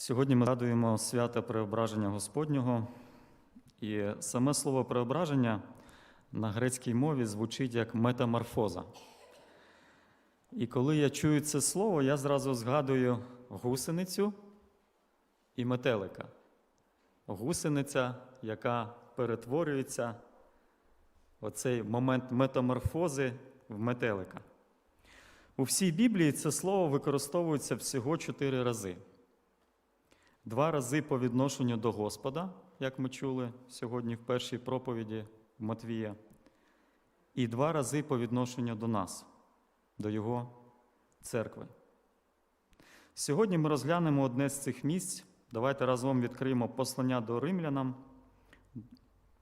Сьогодні ми радуємо свято преображення Господнього, і саме слово преображення на грецькій мові звучить як метаморфоза. І коли я чую це слово, я зразу згадую гусеницю і метелика. Гусениця, яка перетворюється оцей момент метаморфози в метелика. У всій Біблії це слово використовується всього чотири рази. Два рази по відношенню до Господа, як ми чули сьогодні в першій проповіді Матвія, і два рази по відношенню до нас, до Його церкви. Сьогодні ми розглянемо одне з цих місць. Давайте разом відкриємо послання до римлянам,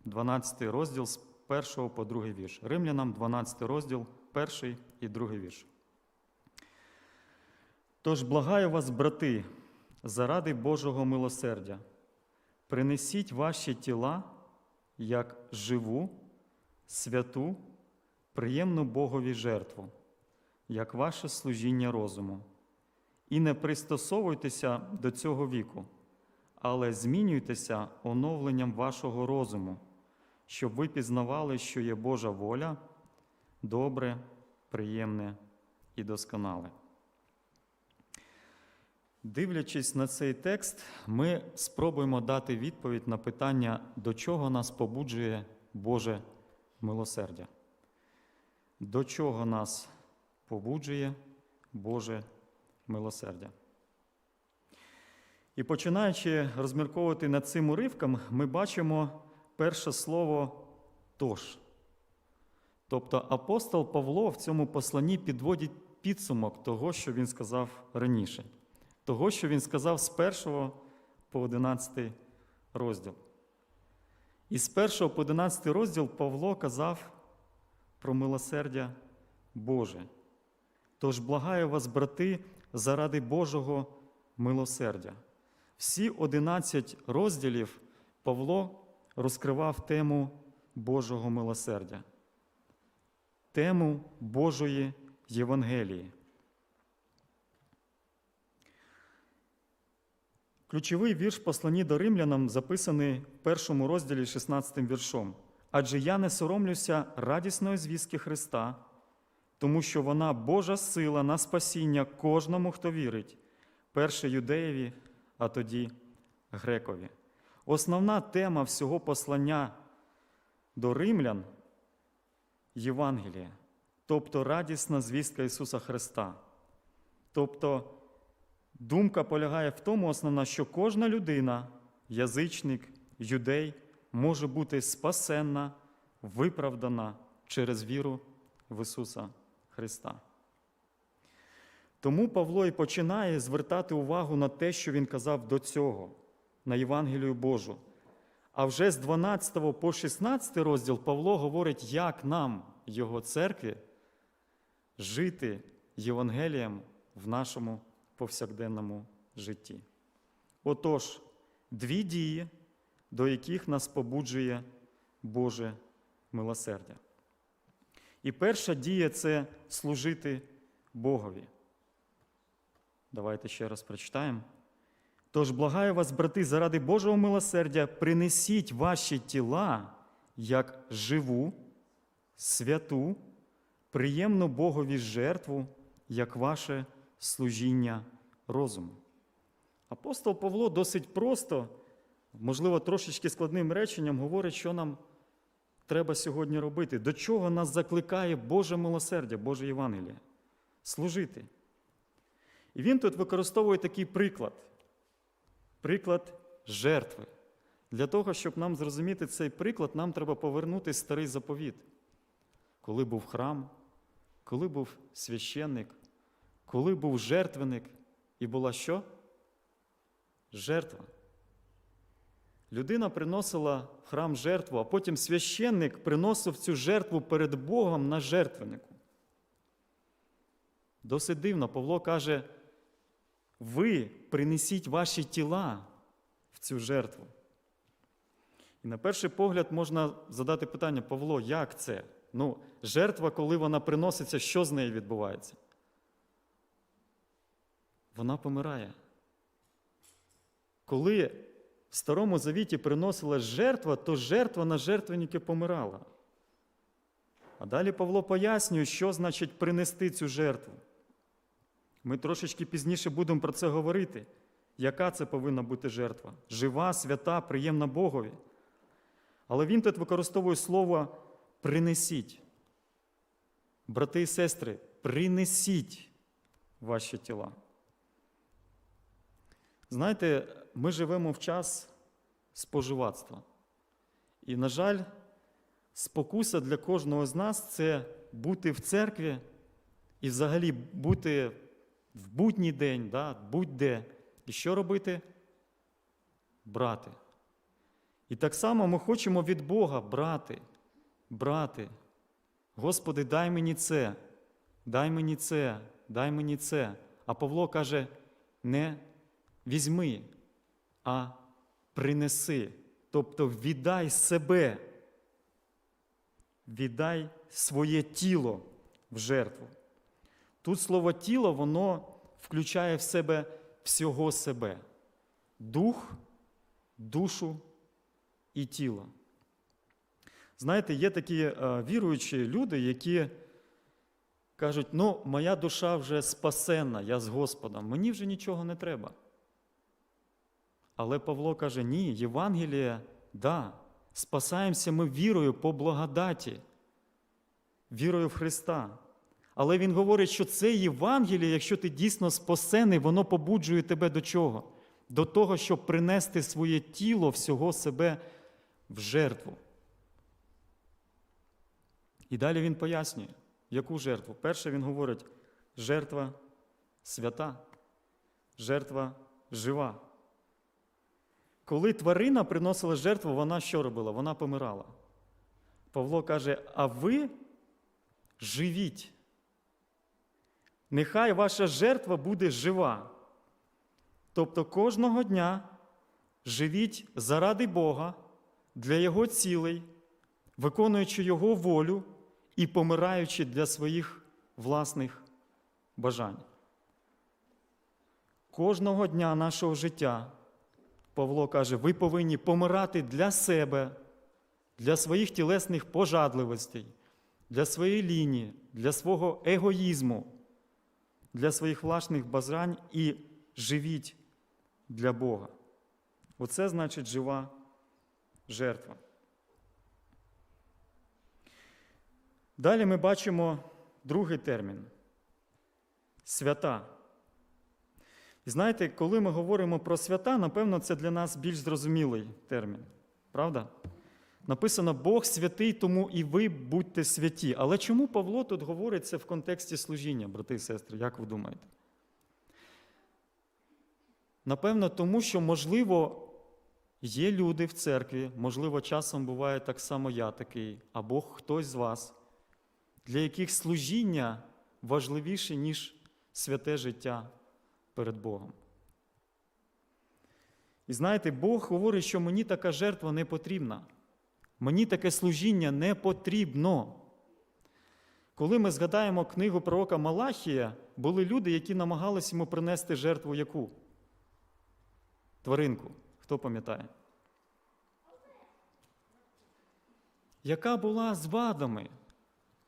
12 розділ з 1 по 2 вірш. Римлянам, 12 розділ, 1 і 2 вірш. Тож благаю вас, брати, заради Божого милосердя, принесіть ваші тіла як живу, святу, приємну Богові жертву, як ваше служіння розуму, і не пристосовуйтеся до цього віку, але змінюйтеся оновленням вашого розуму, щоб ви пізнавали, що є Божа воля, добре, приємне і досконале. Дивлячись на цей текст, ми спробуємо дати відповідь на питання, до чого нас побуджує Боже милосердя. До чого нас побуджує Боже милосердя. І починаючи розмірковувати над цим уривком, ми бачимо перше слово тож. Тобто апостол Павло в цьому посланні підводить підсумок того, що він сказав раніше того, що він сказав з 1 по 11 розділ. І з 1 по 11 розділ Павло казав про милосердя Боже. Тож благаю вас, брати, заради Божого милосердя. Всі 11 розділів Павло розкривав тему Божого милосердя, тему Божої Євангелії. Ключовий вірш послані до римлянам записаний в першому розділі 16 віршом. Адже я не соромлюся радісної звістки Христа, тому що вона Божа сила на спасіння кожному, хто вірить, перше юдеєві, а тоді грекові. Основна тема всього послання до римлян Євангелія, тобто радісна звістка Ісуса Христа. Тобто Думка полягає в тому, основна, що кожна людина, язичник, юдей, може бути спасенна, виправдана через віру в Ісуса Христа. Тому Павло і починає звертати увагу на те, що він казав до цього, на Євангелію Божу. А вже з 12 по 16 розділ Павло говорить, як нам, Його церкві, жити Євангелієм в нашому повсякденному житті. Отож, дві дії, до яких нас побуджує Боже милосердя. І перша дія це служити Богові. Давайте ще раз прочитаємо. Тож, благаю вас, брати, заради Божого милосердя, принесіть ваші тіла як живу, святу, приємну Богові жертву, як ваше служіння розуму. Апостол Павло досить просто, можливо, трошечки складним реченням говорить, що нам треба сьогодні робити, до чого нас закликає Боже милосердя, Боже Євангеліє служити. І він тут використовує такий приклад приклад жертви. Для того, щоб нам зрозуміти цей приклад, нам треба повернути старий заповіт, коли був храм, коли був священник, коли був жертвеник, і була що? Жертва. Людина приносила в храм жертву, а потім священник приносив цю жертву перед Богом на жертвеннику. Досить дивно, Павло каже, ви принесіть ваші тіла в цю жертву. І на перший погляд можна задати питання, Павло, як це? Ну, жертва, коли вона приноситься, що з нею відбувається? Вона помирає. коли в Старому Завіті приносилась жертва, то жертва на жертвенники помирала. А далі Павло пояснює, що значить принести цю жертву. Ми трошечки пізніше будемо про це говорити. Яка це повинна бути жертва? Жива, свята, приємна Богові. Але він тут використовує слово принесіть. Брати і сестри, принесіть ваші тіла. Знаєте, ми живемо в час споживацтва. І, на жаль, спокуса для кожного з нас це бути в церкві і взагалі бути в будній день, да, будь-де. І що робити? Брати. І так само ми хочемо від Бога брати, брати. Господи, дай мені це, дай мені це, дай мені це. А Павло каже: не візьми, а принеси. Тобто віддай себе, віддай своє тіло в жертву. Тут слово тіло, воно включає в себе всього себе: дух, душу і тіло. Знаєте, є такі е, віруючі люди, які кажуть, ну, моя душа вже спасенна, я з Господом, мені вже нічого не треба. Але Павло каже: ні, Євангеліє, да, спасаємося ми вірою по благодаті, вірою в Христа. Але він говорить, що це Євангеліє, якщо ти дійсно спасений, воно побуджує тебе до чого? До того, щоб принести своє тіло всього себе в жертву. І далі він пояснює, яку жертву. Перше він говорить, жертва свята, жертва жива. Коли тварина приносила жертву, вона що робила? Вона помирала. Павло каже: а ви живіть. Нехай ваша жертва буде жива. Тобто кожного дня живіть заради Бога, для Його цілей, виконуючи Його волю і помираючи для своїх власних бажань. Кожного дня нашого життя, Павло каже, ви повинні помирати для себе, для своїх тілесних пожадливостей, для своєї лінії, для свого егоїзму, для своїх власних бажань і живіть для Бога. Оце значить жива жертва. Далі ми бачимо другий термін свята. І знаєте, коли ми говоримо про свята, напевно, це для нас більш зрозумілий термін. Правда? Написано Бог святий, тому і ви будьте святі. Але чому Павло тут говорить це в контексті служіння, брати і сестри, як ви думаєте? Напевно, тому що, можливо, є люди в церкві, можливо, часом буває так само я такий, або хтось з вас, для яких служіння важливіше, ніж святе життя перед Богом. І знаєте, Бог говорить, що мені така жертва не потрібна. Мені таке служіння не потрібно. Коли ми згадаємо книгу пророка Малахія, були люди, які намагалися йому принести жертву яку? Тваринку. Хто пам'ятає? Яка була з вадами,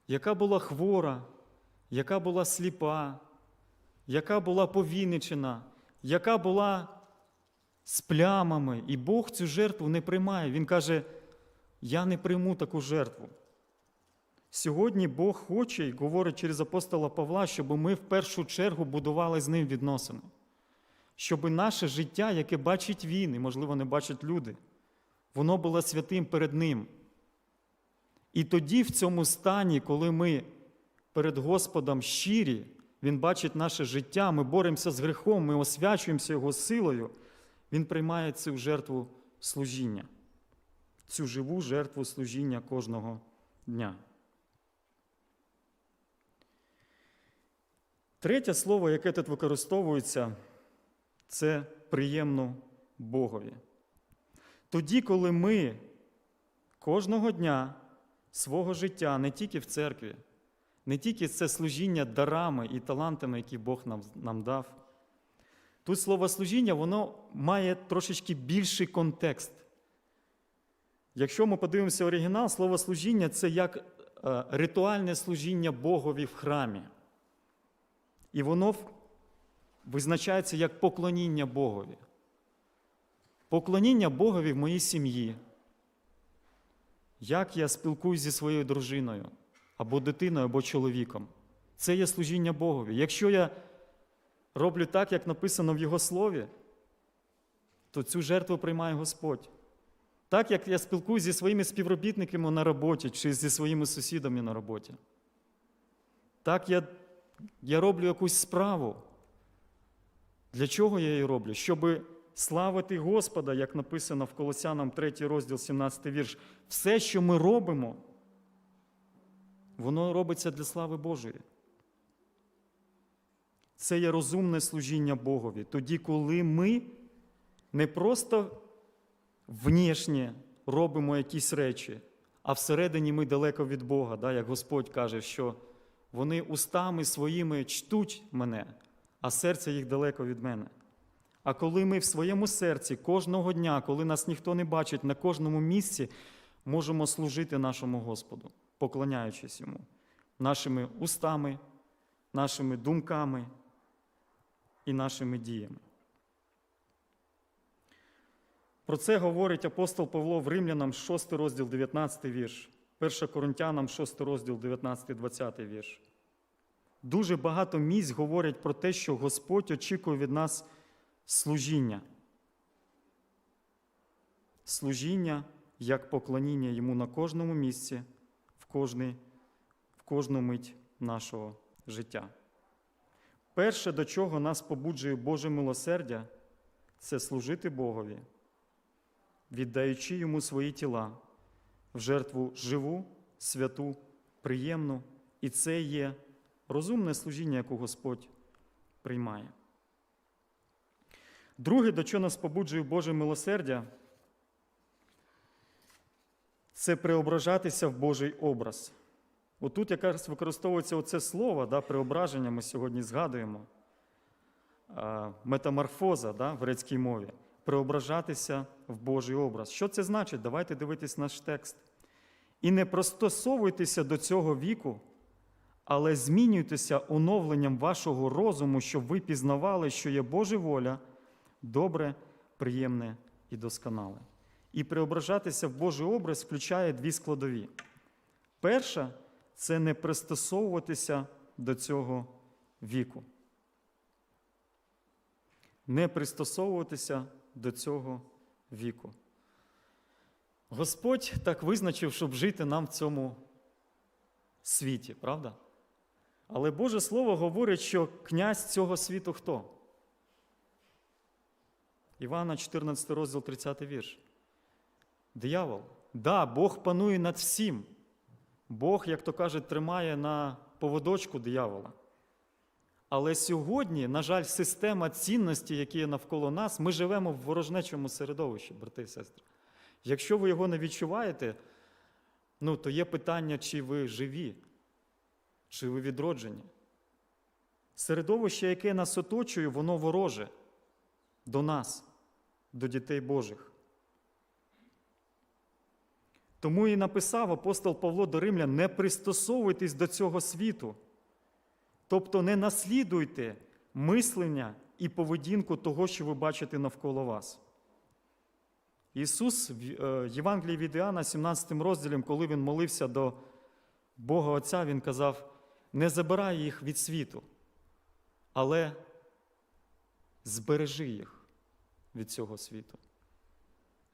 яка була хвора, яка була сліпа, яка була повіничена, яка була з плямами, і Бог цю жертву не приймає. Він каже: Я не прийму таку жертву. Сьогодні Бог хоче і говорить через апостола Павла, щоб ми в першу чергу будували з ним відносини. Щоб наше життя, яке бачить він, і, можливо, не бачать люди, воно було святим перед Ним. І тоді, в цьому стані, коли ми перед Господом щирі, Він бачить наше життя, ми боремося з грехом, ми освячуємося Його силою, Він приймає цю жертву служіння, цю живу жертву служіння кожного дня. Третє слово, яке тут використовується, це приємно Богові. Тоді, коли ми кожного дня свого життя, не тільки в церкві, не тільки це служіння дарами і талантами, які Бог нам, нам дав, Тут слово служіння, воно має трошечки більший контекст. Якщо ми подивимося оригінал, слово служіння це як е, ритуальне служіння Богові в храмі. І воно визначається як поклоніння Богові. Поклоніння Богові в моїй сім'ї. Як я спілкуюсь зі своєю дружиною, або дитиною, або чоловіком. Це є служіння Богові. Якщо я роблю так, як написано в Його слові, то цю жертву приймає Господь. Так, як я спілкуюсь зі своїми співробітниками на роботі чи зі своїми сусідами на роботі. Так я, я роблю якусь справу. Для чого я її роблю? Щоб славити Господа, як написано в Колосянам 3 розділ, 17 вірш. Все, що ми робимо, воно робиться для слави Божої. Це є розумне служіння Богові. Тоді, коли ми не просто внішнє робимо якісь речі, а всередині ми далеко від Бога, да, як Господь каже, що вони устами своїми чтуть мене, а серце їх далеко від мене. А коли ми в своєму серці кожного дня, коли нас ніхто не бачить, на кожному місці можемо служити нашому Господу, поклоняючись йому, нашими устами, нашими думками і нашими діями. Про це говорить апостол Павло в Римлянам 6 розділ 19 вірш, 1 Коринтянам 6 розділ 19-20 вірш. Дуже багато місць говорять про те, що Господь очікує від нас служіння. Служіння як поклоніння йому на кожному місці, кожний, в кожну мить нашого життя. Перше, до чого нас побуджує Боже милосердя, це служити Богові, віддаючи йому свої тіла в жертву живу, святу, приємну, і це є розумне служіння, яке Господь приймає. Друге, до чого нас побуджує Боже милосердя, це преображатися в Божий образ. Отут якраз використовується оце слово, да, преображення, ми сьогодні згадуємо, метаморфоза да, в грецькій мові. Преображатися в Божий образ. Що це значить? Давайте дивитись наш текст. І не простосовуйтеся до цього віку, але змінюйтеся оновленням вашого розуму, щоб ви пізнавали, що є Божа воля, добре, приємне і досконале. І преображатися в Божий образ включає дві складові. Перша це не пристосовуватися до цього віку. Не пристосовуватися до цього віку. Господь так визначив, щоб жити нам в цьому світі, правда? Але Боже Слово говорить, що князь цього світу хто? Івана 14 розділ 30 вірш. Диявол. Да, Бог панує над всім. Бог, як то кажуть, тримає на поводочку диявола. Але сьогодні, на жаль, система цінностей, які є навколо нас, ми живемо в ворожнечому середовищі, брати і сестри. Якщо ви його не відчуваєте, ну, то є питання, чи ви живі, чи ви відроджені. Середовище, яке нас оточує, воно вороже до нас, до дітей Божих. Тому і написав апостол Павло до Римлян: не пристосовуйтесь до цього світу, тобто не наслідуйте мислення і поведінку того, що ви бачите навколо вас. Ісус в е, Євангелії від Іоанна, 17 розділом, коли Він молився до Бога Отця, Він казав: не забирай їх від світу, але збережи їх від цього світу.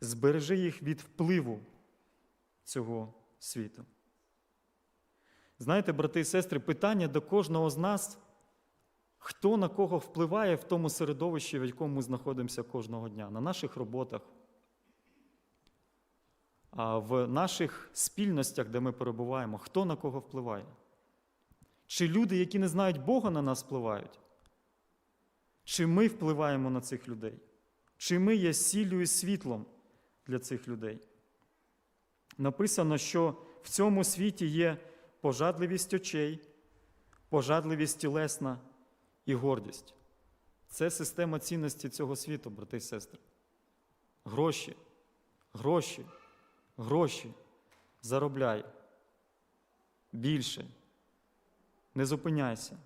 Збережи їх від впливу цього світу. Знаєте, брати і сестри, питання до кожного з нас, хто на кого впливає в тому середовищі, в якому ми знаходимося кожного дня, на наших роботах, в наших спільностях, де ми перебуваємо, хто на кого впливає? Чи люди, які не знають Бога, на нас впливають? Чи ми впливаємо на цих людей? Чи ми є сіллю і світлом для цих людей? Написано, що в цьому світі є пожадливість очей, пожадливість тілесна і гордість. Це система цінності цього світу, брати і сестри. Гроші, гроші, гроші. Заробляй. Більше. Не зупиняйся.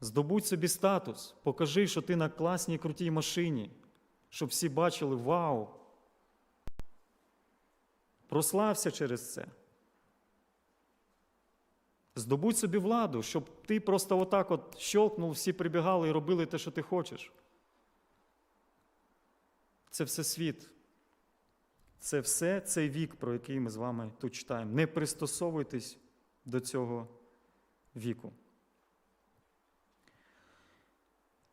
Здобудь собі статус, покажи, що ти на класній крутій машині, щоб всі бачили вау. Прослався через це. Здобудь собі владу, щоб ти просто отак от щелкнув, всі прибігали і робили те, що ти хочеш. Це все світ. Це все цей вік, про який ми з вами тут читаємо. Не пристосовуйтесь до цього віку.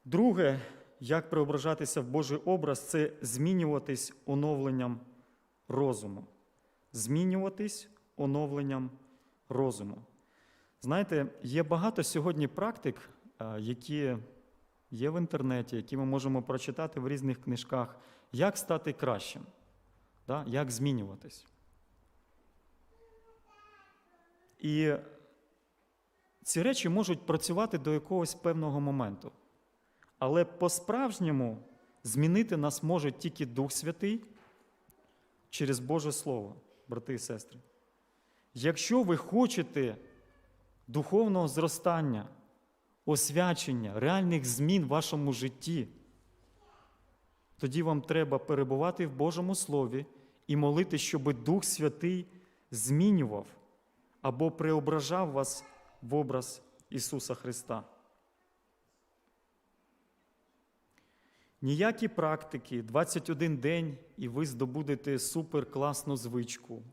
Друге, як преображатися в Божий образ, це змінюватись оновленням розуму. Змінюватись оновленням розуму. Знаєте, є багато сьогодні практик, е, які є в інтернеті, які ми можемо прочитати в різних книжках, як стати кращим, як змінюватись. І ці речі можуть працювати до якогось певного моменту. Але по-справжньому змінити нас може тільки Дух Святий через Боже Слово, брати і сестри. Якщо ви хочете духовного зростання, освячення, реальних змін в вашому житті, тоді вам треба перебувати в Божому Слові і молити, щоб Дух Святий змінював або преображав вас в образ Ісуса Христа. Ніякі практики, 21 день, і ви здобудете суперкласну звичку.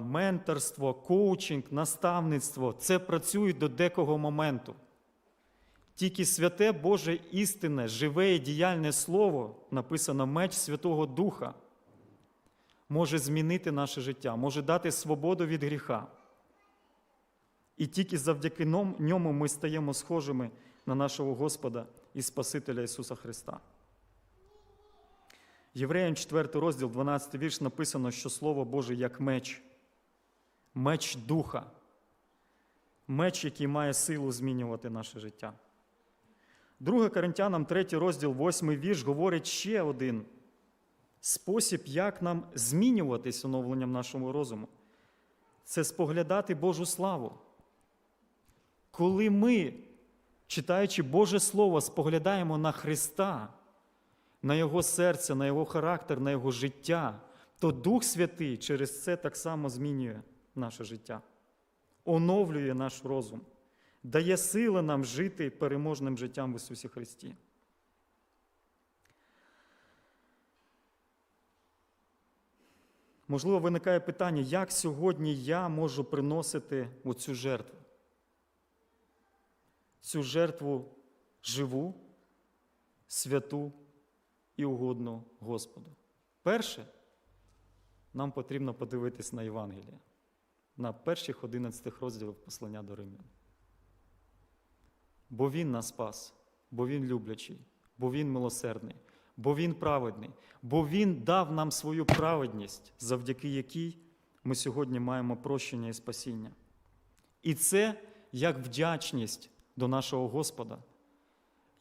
Менторство, коучинг, наставництво це працює до декого моменту. Тільки святе Боже істинне, живе і діяльне Слово, написано меч Святого Духа, може змінити наше життя, може дати свободу від гріха. І тільки завдяки ньому ми стаємо схожими на нашого Господа і Спасителя Ісуса Христа. Євреям 4 розділ, 12 вірш написано, що Слово Боже як меч, меч Духа, меч, який має силу змінювати наше життя. 2 Коринтянам 3 розділ, 8 вірш говорить ще один спосіб, як нам змінюватись оновленням нашого розуму. Це споглядати Божу славу. Коли ми, читаючи Боже Слово, споглядаємо на Христа, на Його серце, на Його характер, на Його життя, то Дух Святий через це так само змінює наше життя, оновлює наш розум, дає сили нам жити переможним життям в Ісусі Христі. Можливо, виникає питання, як сьогодні я можу приносити оцю жертву? Цю жертву живу, святу і угодну Господу. Перше, нам потрібно подивитись на Євангеліє, на перших 11 розділах послання до Римлян. Бо Він нас спас, бо Він люблячий, бо Він милосердний, бо Він праведний, бо Він дав нам свою праведність, завдяки якій ми сьогодні маємо прощення і спасіння. І це як вдячність до нашого Господа,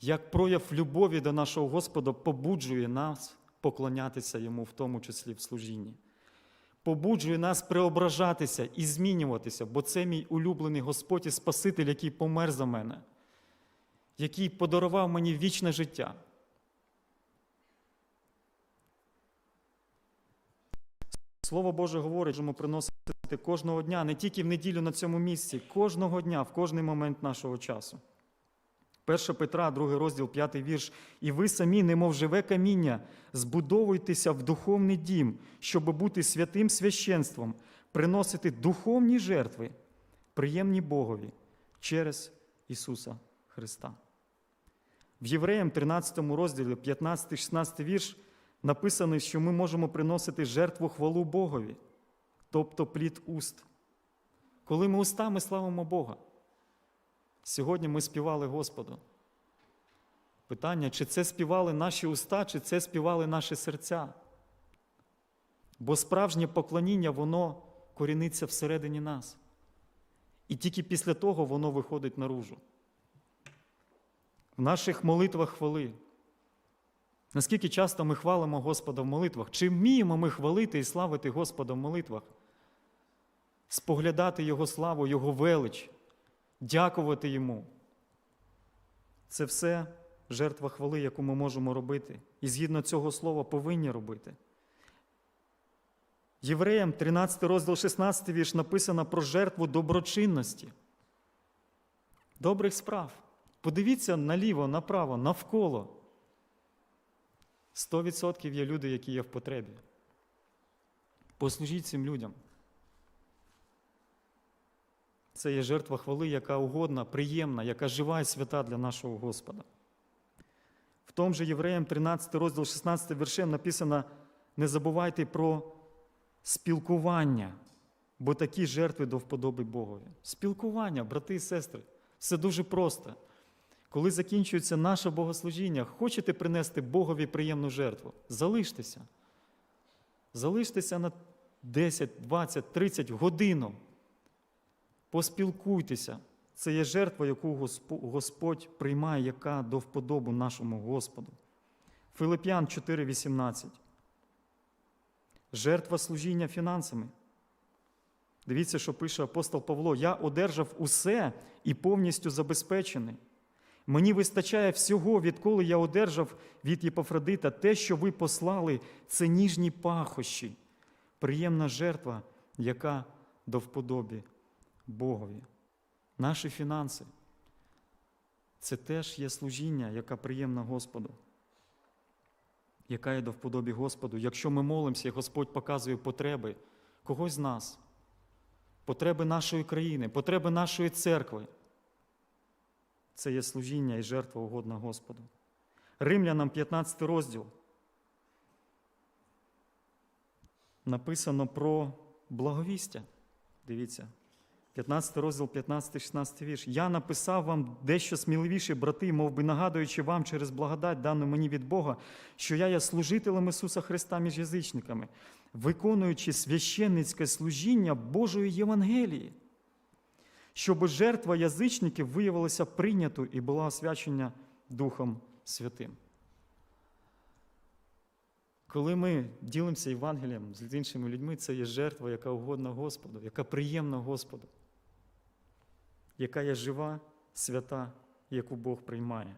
як прояв любові до нашого Господа побуджує нас поклонятися Йому, в тому числі в служінні. Побуджує нас преображатися і змінюватися, бо це мій улюблений Господь і Спаситель, який помер за мене, який подарував мені вічне життя. Слово Боже говорить, що ми приносити кожного дня, не тільки в неділю на цьому місці, кожного дня, в кожний момент нашого часу. 1 Петра, 2 розділ, 5 вірш. І ви самі, немов живе каміння, збудовуйтеся в духовний дім, щоб бути святим священством, приносити духовні жертви, приємні Богові через Ісуса Христа. В Євреям 13 розділі, 15-16 вірш, написано, що ми можемо приносити жертву хвалу Богові, тобто плід уст. Коли ми устами славимо Бога. Сьогодні ми співали Господу. Питання, чи це співали наші уста, чи це співали наші серця? Бо справжнє поклоніння, воно коріниться всередині нас. І тільки після того воно виходить наружу. в наших молитвах хвали. Наскільки часто ми хвалимо Господа в молитвах? Чи вміємо ми хвалити і славити Господа в молитвах? Споглядати Його славу, Його велич, дякувати Йому. Це все жертва хвали, яку ми можемо робити. І згідно цього слова повинні робити. Євреям 13 розділ 16 вірш написано про жертву доброчинності, добрих справ. Подивіться наліво, направо, навколо. 100% є люди, які є в потребі. Послужіть цим людям. Це є жертва хвали, яка угодна, приємна, яка жива і свята для нашого Господа. В тому же Євреям 13 розділ 16 віршем написано: не забувайте про спілкування, бо такі жертви до вподоби Богові. Спілкування, брати і сестри, все дуже просто. Коли закінчується наше богослужіння, хочете принести Богові приємну жертву? Залиштеся. Залиштеся на 10, 20, 30 годину. Поспілкуйтеся. Це є жертва, яку Господь приймає, яка до вподобу нашому Господу. Филип'ян 4,18. Жертва служіння фінансами. Дивіться, що пише апостол Павло: Я одержав усе і повністю забезпечений. Мені вистачає всього, відколи я одержав від Єпафродита те, що ви послали, це ніжні пахощі, приємна жертва, яка до вподобі Богові. Наші фінанси це теж є служіння, яка приємна Господу, яка є до вподобі Господу. Якщо ми молимося, Господь показує потреби когось з нас, потреби нашої країни, потреби нашої церкви. Це є служіння і жертва угодна Господу. Римлянам 15 розділ. Написано про благовістя. Дивіться. 15 розділ, 15-16 вірш. Я написав вам дещо сміливіше, брати, мов би нагадуючи вам через благодать, дану мені від Бога, що я є служителем Ісуса Христа між язичниками, виконуючи священницьке служіння Божої Євангелії, щоб жертва язичників виявилася прийнятою і була освячена Духом Святим. Коли ми ділимося Євангелієм з іншими людьми, це є жертва, яка угодна Господу, яка приємна Господу, яка є жива, свята, яку Бог приймає.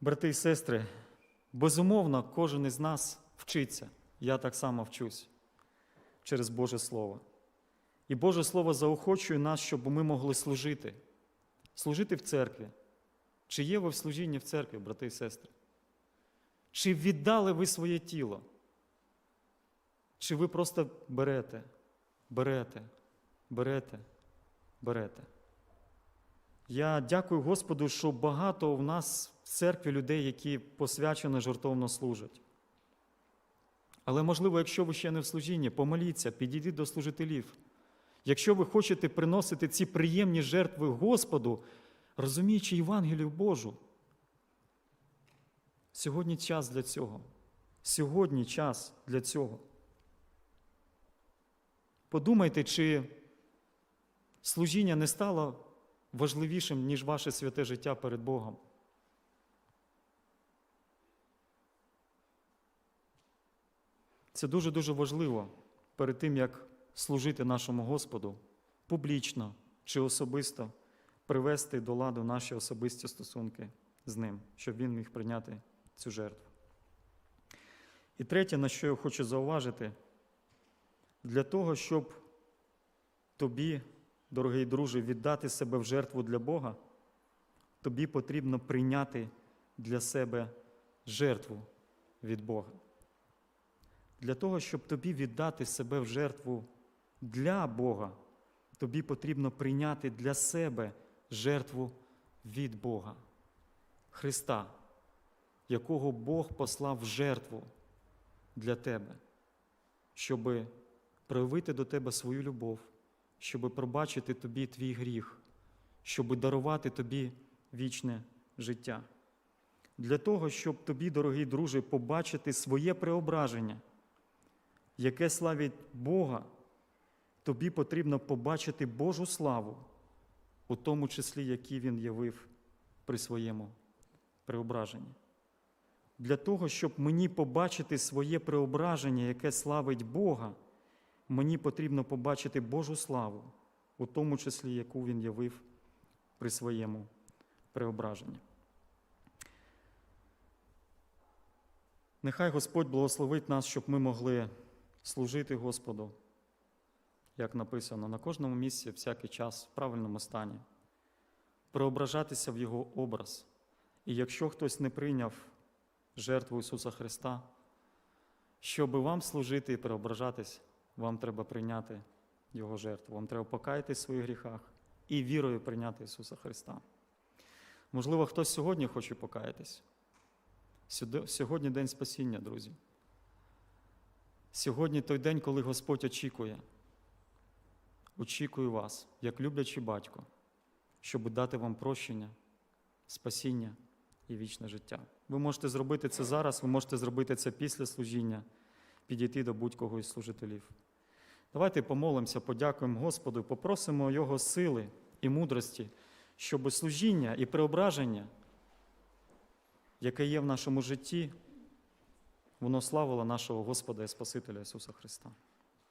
Брати і сестри, безумовно, кожен із нас вчиться. Я так само вчусь через Боже Слово. І Боже Слово заохочує нас, щоб ми могли служити, служити в церкві. Чи є ви в служінні в церкві, брати і сестри? Чи віддали ви своє тіло? Чи ви просто берете, берете, берете, берете? Я дякую Господу, що багато в нас в церкві людей, які посвячено жертовно служать. Але, можливо, якщо ви ще не в служінні, помоліться, підійдіть до служителів. Якщо ви хочете приносити ці приємні жертви Господу, розуміючи Євангелію Божу. Сьогодні час для цього. Сьогодні час для цього. Подумайте, чи служіння не стало важливішим, ніж ваше святе життя перед Богом. Це дуже-дуже важливо перед тим, як служити нашому Господу публічно чи особисто привести до ладу наші особисті стосунки з ним, щоб він міг прийняти цю жертву. І третє, на що я хочу зауважити, для того, щоб тобі, дорогий друже, віддати себе в жертву для Бога, тобі потрібно прийняти для себе жертву від Бога. Для того, щоб тобі віддати себе в жертву для Бога, тобі потрібно прийняти для себе жертву від Бога, Христа, якого Бог послав в жертву для тебе, щоб проявити до тебе свою любов, щоб пробачити тобі твій гріх, щоб дарувати тобі вічне життя. Для того, щоб тобі, дорогий друже, побачити своє преображення, яке славить Бога, тобі потрібно побачити Божу славу у тому числі, які Він явив при своєму преображенні. Для того, щоб мені побачити своє преображення, яке славить Бога, мені потрібно побачити Божу славу, у тому числі, яку Він явив при своєму преображенні. Нехай Господь благословить нас, щоб ми могли служити Господу, як написано, на кожному місці, всякий час, в правильному стані, преображатися в Його образ. І якщо хтось не прийняв жертву Ісуса Христа, щоб вам служити і преображатись, вам треба прийняти Його жертву. Вам треба покаятись в своїх гріхах і вірою прийняти Ісуса Христа. Можливо, хтось сьогодні хоче покаятись. Сьогодні день спасіння, друзі. Сьогодні той день, коли Господь очікує. Очікую вас, як люблячий батько, щоб дати вам прощення, спасіння і вічне життя. Ви можете зробити це зараз, ви можете зробити це після служіння, підійти до будь-кого із служителів. Давайте помолимося, подякуємо Господу, попросимо Його сили і мудрості, щоб служіння і преображення, яке є в нашому житті, воно славило нашого Господа і Спасителя Ісуса Христа.